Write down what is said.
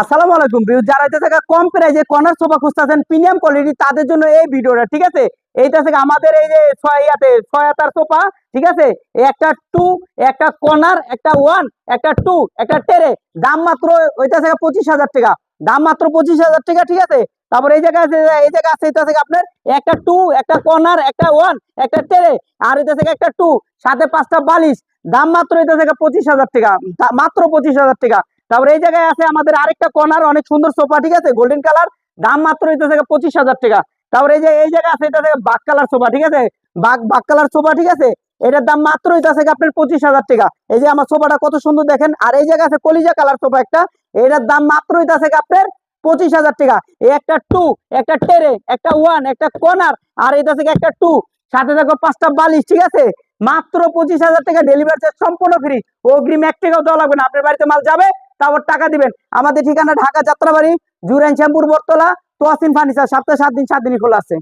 আসসালামু আলাইকুম ভিউ যারা এটা থেকে কম প্রাইজে কর্নার সোফা খুঁজতেছেন, প্রিমিয়াম কোয়ালিটি তাদের জন্য এই ভিডিওটা, ঠিক আছে? এইটা থেকে আমাদের এই যে ছয় ইয়াতে, ছয় হাতার সোফা, ঠিক আছে? একটা টু একটা কর্নার, একটা ওয়ান একটা টু একটা টেরে, দাম মাত্র ওইটা থেকে পঁচিশ হাজার টাকা। দাম মাত্র পঁচিশ হাজার টাকা, ঠিক আছে? তারপর এই জায়গায় আছে, এই জায়গায় আছে, এটা থেকে আপনার একটা টু একটা কর্নার, একটা ওয়ান একটা টেরে, আর এটা থেকে একটা টু সাথে পাঁচটা বালিশ, দাম মাত্র এটা থেকে পঁচিশ হাজার টাকা মাত্র পঁচিশ হাজার টাকা। তারপরে এই জায়গায় আছে আমাদের আরেকটা কর্নার অনেক সুন্দর সোফা ঠিক আছে? গোল্ডেন কালার দাম মাত্র পঁচিশ হাজার টাকা। তারপরে এই যে, এই জায়গায় আছে এটা থেকে বাঘ কালার সোফা ঠিক আছে? বাঘ বাঘ কালার সোফা ঠিক আছে? এটার দাম মাত্র থেকে আপনার পঁচিশ হাজার টাকা। এই যে আমার সোফাটা কত সুন্দর দেখেন। আর এই জায়গায় আছে কলিজা কালার সোফা একটা। এটার দাম মাত্র থেকে আপনার পঁচিশ হাজার টাকা। একটা টু একটা টেরে একটা ওয়ান একটা কর্নার আর এটা থেকে একটা টু সাথে থাকো পাঁচটা বালিশ, ঠিক আছে? মাত্র পঁচিশ হাজার টাকা ডেলিভারি চার্জ সম্পূর্ণ ফ্রি অগ্রিম এক টাকাও দেওয়া লাগবে না। আপনার বাড়িতে মাল যাবে তারপর টাকা দিবেন। আমাদের ঠিকানা ঢাকা যাত্রাবাড়ি, জুরাইন শ্যামপুর, বটতলা, তোয়াসিন ফার্নিচার, সপ্তাহে সাত দিন, সাত দিনই খোলা আছে।